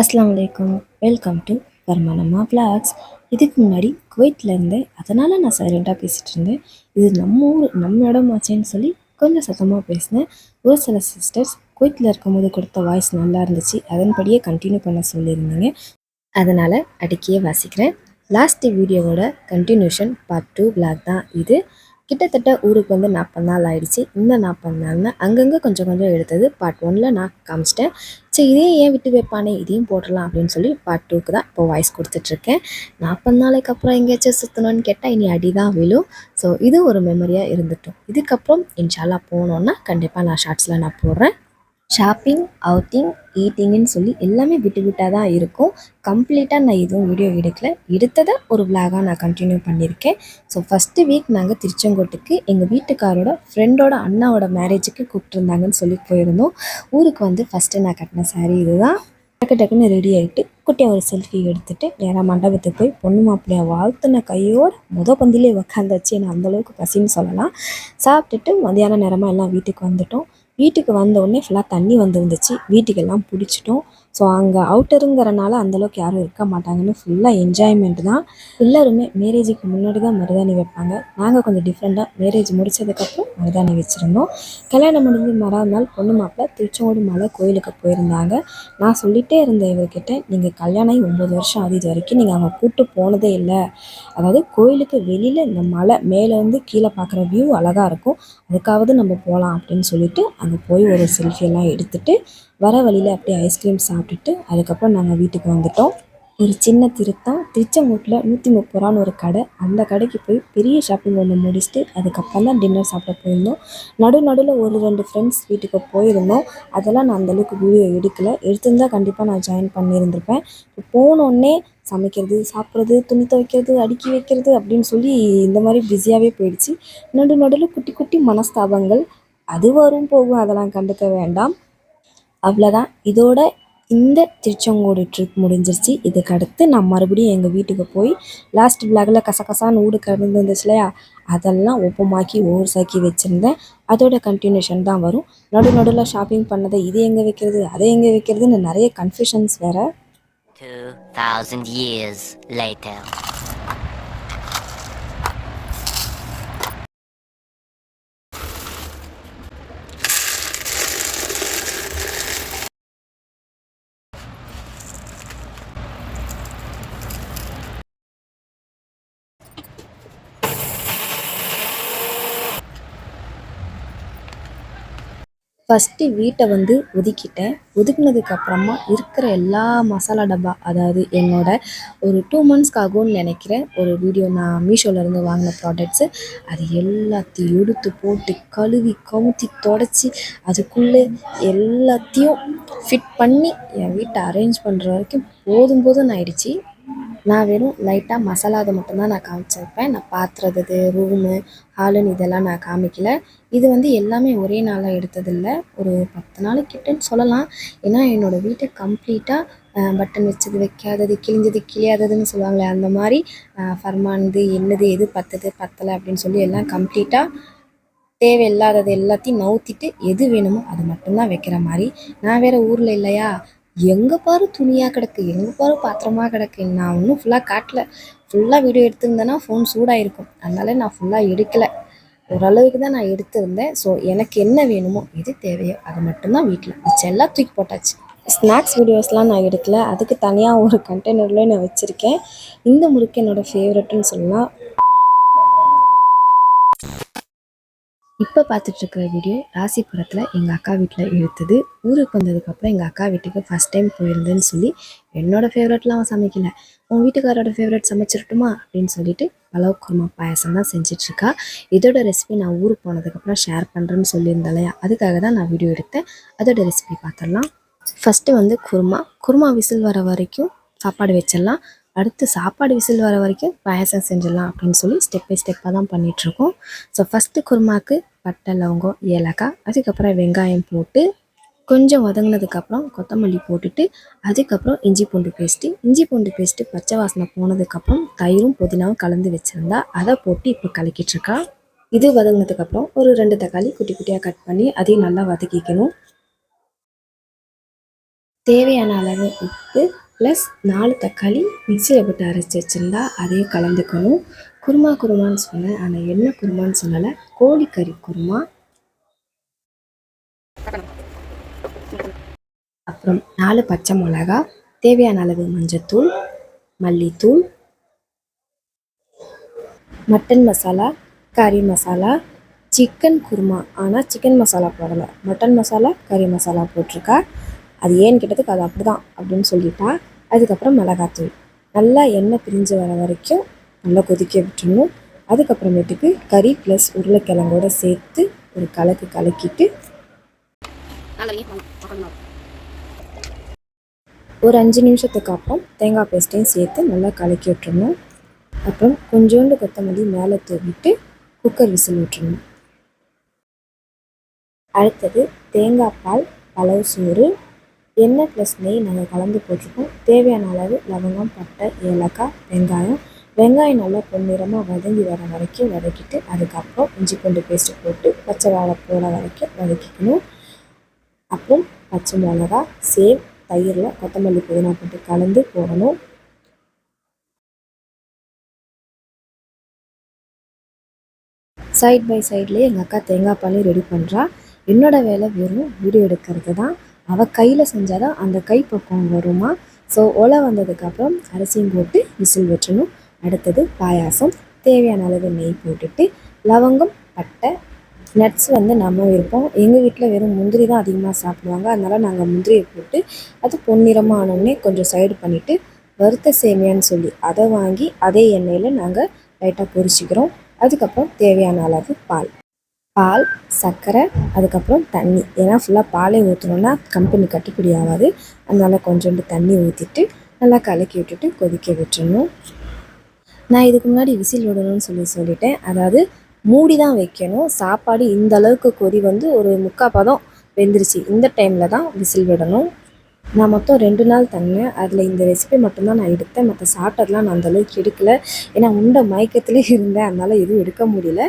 அஸ்லாம் வலைக்கம் welcome to வருமானமா blocks இதுக்கு முன்னாடி குவைத்தில் இருந்தேன் அதனால் நான் சைலண்ட்டாக பேசிகிட்டு இருந்தேன். இது நம்ம ஊர் நம்ம இடமாச்சேன்னு சொல்லி கொஞ்சம் சத்தமாக பேசினேன். ஒரு சில சிஸ்டர்ஸ் குவைத்தில் இருக்கும்போது கொடுத்த வாய்ஸ் நல்லா இருந்துச்சு. அதன்படியே கண்டினியூ பண்ண சொல்லியிருந்தீங்க. அதனால் அடிக்கையே வாசிக்கிறேன். லாஸ்ட் வீடியோவோட கண்டினியூஷன் பார்ட் டூ பிளாக் தான் இது. கிட்டத்தட்ட ஊருக்கு வந்து நாற்பது நாள் ஆயிடுச்சு. இந்த நாற்பது நாள்னு அங்கங்கே கொஞ்சம் கொஞ்சம் எடுத்தது. பார்ட் ஒனில் நான் காமிச்சிட்டேன். சரி இதே ஏன் விட்டு வைப்பானே? இதையும் போடலாம் அப்படின்னு சொல்லி பார்ட் டூக்கு தான் இப்போ வாய்ஸ் கொடுத்துட்ருக்கேன். நாற்பது நாளைக்கு அப்புறம் எங்கேயாச்சும் சுற்றணும்னு கேட்டால் இனி அடி தான் விழும். ஸோ இது ஒரு மெமரியாக இருந்துட்டும். இதுக்கப்புறம் இன்ஷாலாக போனோன்னா கண்டிப்பாக நான் ஷார்ட்ஸில் நான் போடுறேன். ஷாப்பிங் அவுட்டிங் ஈட்டிங்னு சொல்லி எல்லாமே விட்டு விட்டாக தான் இருக்கும். கம்ப்ளீட்டாக நான் எதுவும் வீடியோ எடுக்கல. எடுத்ததை ஒரு விலாகாக நான் கண்டினியூ பண்ணியிருக்கேன். ஸோ ஃபஸ்ட்டு வீக் நாங்கள் திருச்செங்கோட்டுக்கு எங்கள் வீட்டுக்காரோட ஃப்ரெண்டோட அண்ணாவோட மேரேஜுக்கு கூப்பிட்ருந்தாங்கன்னு சொல்லி போயிருந்தோம். ஊருக்கு வந்து ஃபஸ்ட்டு நான் கட்டின சாரீ இதுதான். டக்கு டக்குன்னு ரெடி ஆகிட்டு குட்டியாக ஒரு செல்ஃபி எடுத்துகிட்டு நேராக மண்டபத்துக்கு போய் பொண்ணு மாப்பிள்ளைய வாழ்த்துன கையோடு முத பந்திலே உக்காந்தாச்சு. நான் அந்தளவுக்கு பசின்னு சொல்லலாம். சாப்பிட்டுட்டு மதியான நேரமாக எல்லாம் வீட்டுக்கு வந்துட்டோம். வீட்டுக்கு வந்த உடனே ஃபுல்லாக தண்ணி வந்துருந்துச்சு. வீட்டுக்கெல்லாம் பிடிச்சிட்டோம். ஸோ அங்கே அவுட்டருங்கிறனால அந்தளவுக்கு யாரும் இருக்க மாட்டாங்கன்னு ஃபுல்லாக என்ஜாய்மெண்ட் தான். எல்லோருமே மேரேஜுக்கு முன்னாடி தான் மருதாணி வைப்பாங்க. நாங்கள் கொஞ்சம் டிஃப்ரெண்ட்டாக மேரேஜ் முடித்ததுக்கப்புறம் மருதாணி வச்சுருந்தோம். கல்யாணம் முடிஞ்சு நாள் பொண்ணு மாப்பிள்ள திருச்செங்கோடு மலை கோயிலுக்கு போயிருந்தாங்க. நான் சொல்லிகிட்டே இருந்தேன் இவர்கிட்ட நீங்கள் கல்யாணம் ஒம்பது வருஷம் ஆகுது இது வரைக்கும் நீங்கள் அங்கே கூப்பிட்டு போனதே இல்லை. அதாவது கோயிலுக்கு வெளியில் இந்த மலை மேலேருந்து கீழே பார்க்குற வியூ அழகாக இருக்கும். அதுக்காவது நம்ம போகலாம் அப்படின்னு சொல்லிட்டு அங்கே போய் ஒரு செல்ஃபியெல்லாம் எடுத்துகிட்டு வர வழியில் அப்படியே ஐஸ்கிரீம் சாப்பிட்டுட்டு அதுக்கப்புறம் நாங்கள் வீட்டுக்கு வந்துட்டோம். ஒரு சின்ன திருத்தம். திருச்செங்கோட்டில் நூற்றி முப்பது ரூபான்னு ஒரு கடை. அந்த கடைக்கு போய் பெரிய ஷாப்பிங் ஒன்று முடிச்சுட்டு அதுக்கப்புறம் தான் டின்னர் சாப்பிட போயிருந்தோம். நடு நடுவில் ஒரு ரெண்டு ஃப்ரெண்ட்ஸ் வீட்டுக்கு போயிருந்தோம். அதெல்லாம் நான் அந்தளவுக்கு வீடியோ எடுக்கலை. எடுத்திருந்தால் கண்டிப்பாக நான் ஜாயின் பண்ணியிருந்திருப்பேன். இப்போ போனோடனே சமைக்கிறது சாப்பிட்றது துணி துவைக்கிறது அடுக்கி வைக்கிறது அப்படின்னு சொல்லி இந்த மாதிரி பிஸியாகவே போயிடுச்சு. நடு நடுவில் குட்டி குட்டி மனஸ்தாபங்கள். அது வரும் போகும். அதெல்லாம் கண்டுக்க வேண்டாம். அவ்வளோதான் இதோட இந்த திருச்செங்கோடு ட்ரிப் முடிஞ்சிருச்சு. இதுக்கு அடுத்து நான் மறுபடியும் எங்கள் வீட்டுக்கு போய் லாஸ்ட் பிளாகில் கசகசான்னு ஊடு கிடந்துருந்துச்சு இல்லையா? அதெல்லாம் ஒப்பமாக்கி ஓவர் சாக்கி வச்சுருந்தேன். அதோட கண்டினியூஷன் தான் வரும். நடு நடுவில் ஷாப்பிங் பண்ணதை இது எங்கே வைக்கிறது அதை எங்கே வைக்கிறதுன்னு நிறைய கன்ஃபியூஷன்ஸ் வேறு. 2000 years later. ஃபஸ்ட்டு வீட்டை வந்து ஒதுக்கிட்டேன். ஒதுக்குனதுக்கப்புறமா இருக்கிற எல்லா மசாலா டப்பா அதாவது என்னோடய ஒரு டூ மந்த்ஸ்க்காகும்னு நினைக்கிறேன். ஒரு வீடியோ நான் மீஷோலேருந்து வாங்கின ப்ராடக்ட்ஸு அது எல்லாத்தையும் எடுத்து போட்டு கழுவி கவுத்தி தொடச்சி அதுக்குள்ளே எல்லாத்தையும் ஃபிட் பண்ணி என் வீட்டை அரேஞ்ச் பண்ணுற வரைக்கும் போதும் போதும்னு ஆயிடுச்சு. நான் வெறும் லைட்டாக மசாலா அதை மட்டும்தான் நான் காமிச்சிருப்பேன். நான் பாத்திரது ரூமு ஹாலுன்னு இதெல்லாம் நான் காமிக்கல. இது வந்து எல்லாமே ஒரே நாளாக எடுத்ததில்லை. ஒரு பத்து நாள் கிட்டேன்னு சொல்லலாம். ஏன்னா என்னோடய வீட்டை கம்ப்ளீட்டாக பட்டன் வச்சது வைக்காதது கிழிஞ்சது கிழியாததுன்னு சொல்லுவாங்களே அந்த மாதிரி ஃபர்மானது என்னது எது பத்தது பத்தலை அப்படின்னு சொல்லி எல்லாம் கம்ப்ளீட்டாக தேவையில்லாதது எல்லாத்தையும் நவுத்திட்டு எது வேணுமோ அது மட்டும்தான் வைக்கிற மாதிரி. நான் வேறு ஊரில் இல்லையா? எங்கே பாரு துணியாக கிடக்கு எங்கே பாரு பாத்திரமாக கிடக்கு. நான் இன்னும் ஃபுல்லாக காட்டல. ஃபுல்லாக வீடியோ எடுத்திருந்தேன்னா ஃபோன் சூடாக இருக்கும் அதனால நான் ஃபுல்லாக எடுக்கலை. ஓரளவுக்கு தான் நான் எடுத்திருந்தேன். ஸோ எனக்கு என்ன வேணுமோ எது தேவையோ அதை மட்டும்தான் வீட்டில் மிச்சம் எல்லாம் தூக்கி போட்டாச்சு. ஸ்நாக்ஸ் வீடியோஸ்லாம் நான் எடுக்கல. அதுக்கு தனியாக ஒரு கண்டெய்னரில் நான் வச்சுருக்கேன். இந்த முறுக்கு என்னோடய ஃபேவரட்னு சொல்லலாம். இப்போ பார்த்துட்ருக்குற வீடியோ ராசிபுரத்தில் எங்கள் அக்கா வீட்டில் எடுத்தது ஊருக்கு வந்ததுக்கப்புறம் எங்கள் அக்கா வீட்டுக்கு ஃபஸ்ட் டைம் போயிருந்தேன்னு சொல்லி என்னோடய ஃபேவரெட்லாம் அவன் சமைக்கல. உன் வீட்டுக்காரோட ஃபேவரட் சமைச்சிருட்டுமா? அப்படின்னு சொல்லிட்டு பலவ் குருமா பாயசம் தான் செஞ்சிட்ருக்கா. இதோட ரெசிபி நான் ஊருக்கு போனதுக்கப்புறம் ஷேர் பண்ணுறேன்னு சொல்லியிருந்தாலையா? அதுக்காக தான் நான் வீடியோ எடுத்தேன். அதோட ரெசிபி பார்த்துடலாம் ஃபஸ்ட்டு வந்து குருமா. குருமா விசில் வர வரைக்கும் சாப்பாடு வச்சிடலாம். அடுத்து சாப்பாடு விசில் வர வரைக்கும் பாயசம் செஞ்சிடலாம் அப்படின்னு சொல்லி ஸ்டெப் பை ஸ்டெப்பாக தான் பண்ணிகிட்ருக்கோம் ஸோ ஃபஸ்ட்டு குருமாக்கு பட்டை லவங்கம் ஏலக்காய் அதுக்கப்புறம் வெங்காயம் போட்டு கொஞ்சம் வதங்கினதுக்கப்புறம் கொத்தமல்லி போட்டுட்டு அதுக்கப்புறம் இஞ்சி பூண்டு பேஸ்ட்டு இஞ்சி பூண்டு பேஸ்ட்டு பச்சை வாசனை போனதுக்கப்புறம் தயிரும் புதினாவும் கலந்து வச்சுருந்தா அதை போட்டு இப்போ கலக்கிட்டுருக்கா இது வதங்கினதுக்கப்புறம் ஒரு ரெண்டு தக்காளி குட்டி குட்டியாக கட் பண்ணி அதையும் நல்லா வதக்கிக்கணும். தேவையான அளவு உப்பு ப்ளஸ் நாலு தக்காளி மிக்சியில் போட்டு அரைச்சி வச்சுருந்தா அதையும் கலந்துக்கணும். குருமா குருமான்னு சொன்னேன். ஆனால் என்ன குருமான்னு சொல்லலை. கோழிக்கறி குருமா. அப்புறம் நாலு பச்சை மிளகா. தேவையான அளவு மஞ்சத்தூள் மல்லித்தூள் மட்டன் மசாலா கறி மசாலா சிக்கன் குருமா. ஆனால் சிக்கன் மசாலா போடலை. மட்டன் மசாலா கறி மசாலா போட்டிருக்கா. அது ஏன்னு கேட்டதுக்கு அது அப்படி தான் அப்படின்னு சொல்லிட்டா. அதுக்கப்புறம் மிளகாத்தூள். நல்லா எண்ணெய் பிரிஞ்சு வர வரைக்கும் நல்லா கொதிக்க விட்டுறணும். அதுக்கப்புறமேட்டுக்கு கறி ப்ளஸ் உருளைக்கிழங்கோட சேர்த்து ஒரு கலக்கு கலக்கிட்டு ஒரு அஞ்சு நிமிஷத்துக்கு அப்புறம் தேங்காய் பேஸ்ட்டையும் சேர்த்து நல்லா கலக்கி விட்டுறணும். அப்புறம் கொஞ்சோண்டு கொத்தமல்லி மேலே தூவிட்டு குக்கர் விசில் விட்டுறணும். அடுத்தது தேங்காய் பால் பழவு சோறு எண்ணெய் ப்ளஸ் நெய் நாங்கள் கலந்து போட்டிருக்கோம். தேவையான அளவு லவங்கம் பட்டை ஏலக்காய் வெங்காயம். வெங்காயம் நல்லா பொன்னிறமாக வதங்கி வர வரைக்கும் வதக்கிட்டு அதுக்கப்புறம் இஞ்சி பூண்டு பேஸ்ட்டு போட்டு பச்சை வாழை போட வரைக்கும் வதக்கிக்கணும். அப்புறம் பச்சை மிளகா சேவ் தயிரில் கொத்தமல்லி புதினா போட்டு கலந்து போடணும். சைட் பை சைட்லேயே எங்கள் அக்கா தேங்காய் பாலையும் ரெடி பண்ணுறா என்னோடய வேலை வெறும் வீடியோ எடுக்கிறது தான் அவள் கையில் செஞ்சால் தான் அந்த கை பக்குவம் வருமா ஸோ ஒலை வந்ததுக்கப்புறம் அரிசியும் போட்டு விசில் வெட்டணும். அடுத்தது பாயாசம். தேவையான அளவு நெய் போட்டுட்டு லவங்கம் பட்டை நட்ஸ் வந்து நம்ம இருப்போம் எங்கள் வீட்டில் வெறும் முந்திரி தான் அதிகமாக சாப்பிடுவாங்க. அதனால் நாங்கள் முந்திரியை போட்டு அது பொன்னிறமாக ஆனோடனே கொஞ்சம் சைடு பண்ணிவிட்டு வறுத்த சேமியான்னு சொல்லி அதை வாங்கி அதே எண்ணெயில் நாங்கள் லைட்டாக பொரிச்சிக்கிறோம். அதுக்கப்புறம் தேவையான அளவு பால். பால் சர்க்கரை அதுக்கப்புறம் தண்ணி. ஏன்னா ஃபுல்லாக பாலே ஊற்றணுன்னா கம்பெனி கட்டுப்படி ஆகாது. அதனால் கொஞ்சோண்டு தண்ணி ஊற்றிட்டு நல்லா கலக்கி விட்டுட்டு கொதிக்க விட்டுறணும். நான் இதுக்கு முன்னாடி விசில் விடணும்னு சொல்லி சொல்லிட்டேன். அதாவது மூடி தான் வைக்கணும். சாப்பாடு இந்த அளவுக்கு கொதி வந்து ஒரு முக்கால் பதம் வெந்துருச்சு. இந்த டைமில் தான் விசில் விடணும். நான் மொத்தம் ரெண்டு நாள் தங்கினேன். அதில் இந்த ரெசிபி மட்டும்தான் நான் எடுத்தேன். மற்ற சாப்பிட்டதெல்லாம் நான் அந்தளவுக்கு எடுக்கல. ஏன்னா உண்ட மயக்கத்துலேயே இருந்தேன். அதனால் எதுவும் எடுக்க முடியல.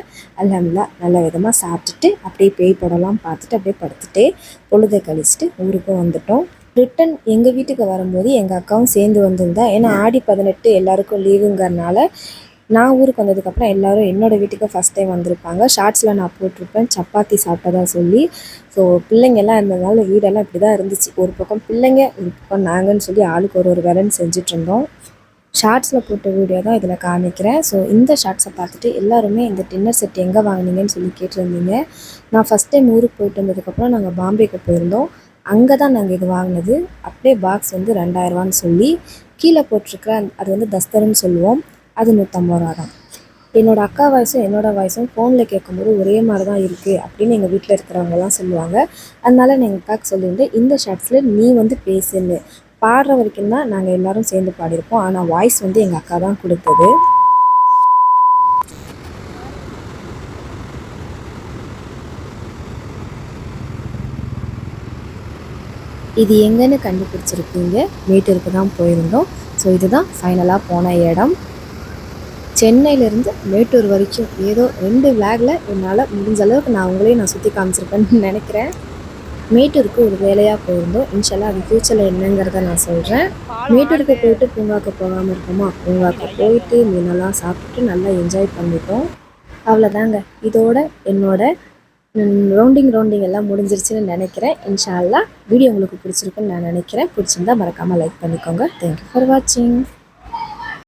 அல்ஹம்துலில்லாஹ் நல்ல விதமாக சாப்பிட்டுட்டு அப்படியே பேய் படம்லாம் பார்த்துட்டு அப்படியே படுத்துட்டே பொழுதை கழிச்சிட்டு ஊருக்கும் வந்துட்டோம். ரிட்டன் எங்கள் வீட்டுக்கு வரும்போது எங்கள் அக்காவும் சேர்ந்து வந்திருந்தா. ஏன்னா ஆடி பதினெட்டு எல்லாருக்கும் லீவுங்கிறனால நான் ஊருக்கு வந்ததுக்கப்புறம் எல்லாரும் என்னோடய வீட்டுக்கு ஃபஸ்ட் டைம் வந்திருப்பாங்க. ஷார்ட்ஸில் நான் போட்டிருப்பேன். சப்பாத்தி சாப்பிட்டதா சொல்லி. ஸோ பிள்ளைங்கள்லாம் இருந்ததுனால வீடெல்லாம் இப்படி தான் இருந்துச்சு. ஒரு பக்கம் பிள்ளைங்க ஒரு பக்கம் நாங்கன்னு சொல்லி ஆளுக்கு ஒரு ஒரு வேலைன்னு செஞ்சுட்டு இருந்தோம் ஷார்ட்ஸில் போட்ட வீடியோ தான் இதில் காமிக்கிறேன். ஸோ இந்த ஷார்ட்ஸை பார்த்துட்டு எல்லாருமே இந்த டின்னர் செட் எங்கே வாங்குனீங்கன்னு சொல்லி கேட்டிருந்தீங்க. நான் ஃபஸ்ட் டைம் ஊருக்கு போயிட்டு வந்ததுக்கப்புறம் நாங்கள் பாம்பேக்கு போயிருந்தோம். அங்கே தான் நாங்கள் இது வாங்கினது. அப்படியே பாக்ஸ் வந்து ரெண்டாயிரரூவான்னு சொல்லி கீழே போட்டிருக்கிற அது வந்து தஸ்தர்னு சொல்லுவோம். அது நூற்றம்பது ரூபா தான். என்னோடய அக்கா வாய்ஸும் என்னோடய வாய்ஸும் ஃபோனில் கேட்கும்போது ஒரே மாதிரி தான் இருக்குது அப்படின்னு எங்கள் வீட்டில் இருக்கிறவங்கலாம் சொல்லுவாங்க. அதனால நான் எங்கள் அக்காவுக்கு சொல்லியிருந்தேன் இந்த ஷார்ட்ஸில் நீ வந்து பேசுன்னு. பாடுற வரைக்கும் தான் நாங்கள் எல்லோரும் சேர்ந்து பாடியிருப்போம். ஆனால் வாய்ஸ் வந்து எங்கள் அக்கா தான் கொடுத்தது. இது எங்கன்னு கண்டுபிடிச்சிருப்பீங்க. மேட்டூருக்கு தான் போயிருந்தோம். ஸோ இதுதான் ஃபைனலாக போன இடம். சென்னையிலேருந்து மேட்டூர் வரைக்கும். ஏதோ ரெண்டு விளாகில் என்னால் முடிஞ்ச அளவுக்கு நான் உங்களையும் நான் சுற்றி காமிச்சிருப்பேன்னு நினைக்கிறேன். மேட்டூருக்கு ஒரு வேலையாக போயிருந்தோம். இன்ஷால்லா அது ஃப்யூச்சரில் என்னங்கிறத நான் சொல்கிறேன் மேட்டூருக்கு போயிட்டு பூங்காக்கு போகாமல் இருக்கோமா? பூங்காக்கு போயிட்டு மீனெல்லாம் சாப்பிட்டுட்டு நல்லா என்ஜாய் பண்ணிட்டோம். அவ்வளோதாங்க இதோட என்னோட ரவுண்டிங் ரவுண்டிங் எல்லாம் முடிஞ்சிருச்சுன்னு நினைக்கிறேன். இன்ஷா அல்லாஹ் வீடியோ உங்களுக்கு பிடிச்சிருக்குன்னு நான் நினைக்கிறேன். பிடிச்சிருந்தா மறக்காமல் லைக் பண்ணிக்கோங்க. தேங்க்யூ ஃபார் வாட்சிங்